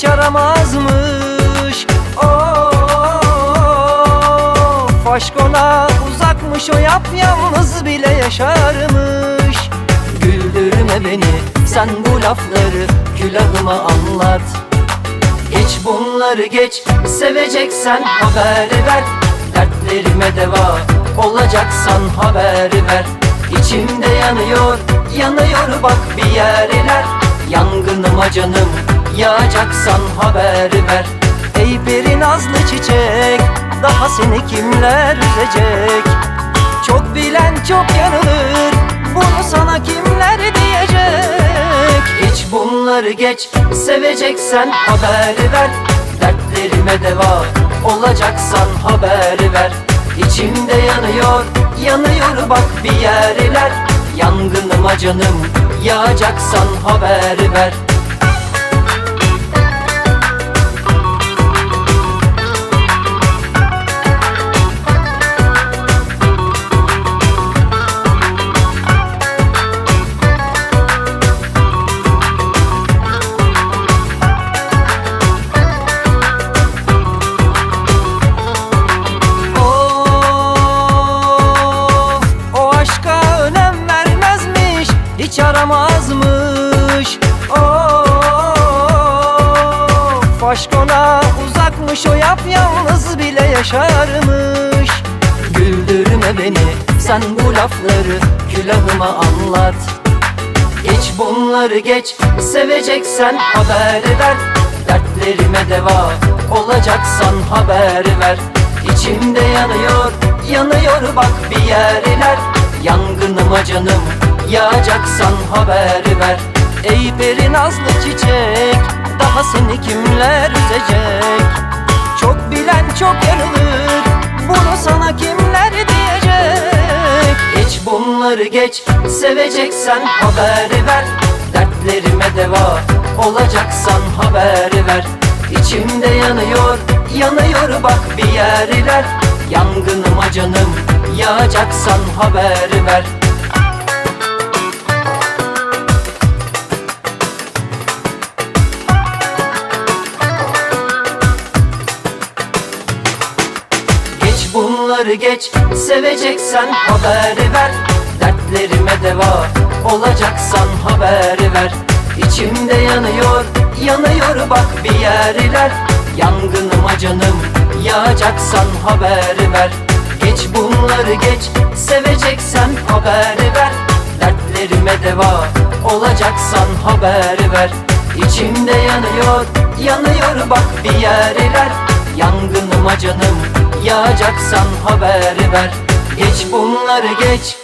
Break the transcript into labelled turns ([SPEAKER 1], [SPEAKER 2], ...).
[SPEAKER 1] hiç aramazmış. Of aşk ona uzakmış o yapyalnız bile yaşarmış. Güldürme beni sen bu lafları külahıma anlat. Hiç bunları geç seveceksen haber ver. Dertlerime deva olacaksan haber ver. İçimde yanıyor yanıyor bak bir yerler. Yangınıma canım yağacaksan haber ver. Ey peri nazlı çiçek daha seni kimler üzecek? Çok bilen çok yanılır bunu sana kimler diyecek? Hiç bunları geç seveceksen haber ver. Dertlerime deva olacaksan haber ver. İçimde yanıyor yanıyor bak bir yerler. Yangınıma canım yağacaksan haber ver aramazmış Of, aşk ona uzakmış O yap yalnız bile yaşarmış. Güldürme beni sen bu lafları Külahıma anlat. Geç bunları geç Seveceksen haber ver. Dertlerime deva Olacaksan haber ver. İçimde yanıyor Yanıyor bak bir yerler. Yangınıma canım Yağacaksan haber ver. Ey peri nazlı çiçek Daha seni kimler üzecek? Çok bilen çok yanılır Bunu sana kimler diyecek? Hiç bunları geç Seveceksen haber ver. Dertlerime deva Olacaksan haber ver. İçimde yanıyor Yanıyor bak bir yerler. Yangınıma canım Yağacaksan haber ver bunları geç Seveceksen haber ver. Dertlerime deva Olacaksan haber ver. İçimde yanıyor Yanıyor bak bir yerler. Yangınıma canım Yağacaksan haber ver. Geç bunları geç Seveceksen haber ver. Dertlerime deva Olacaksan haber ver. İçimde yanıyor Yanıyor bak bir yerler. Yangınıma canım Yağacaksan haber ver. Geç bunları geç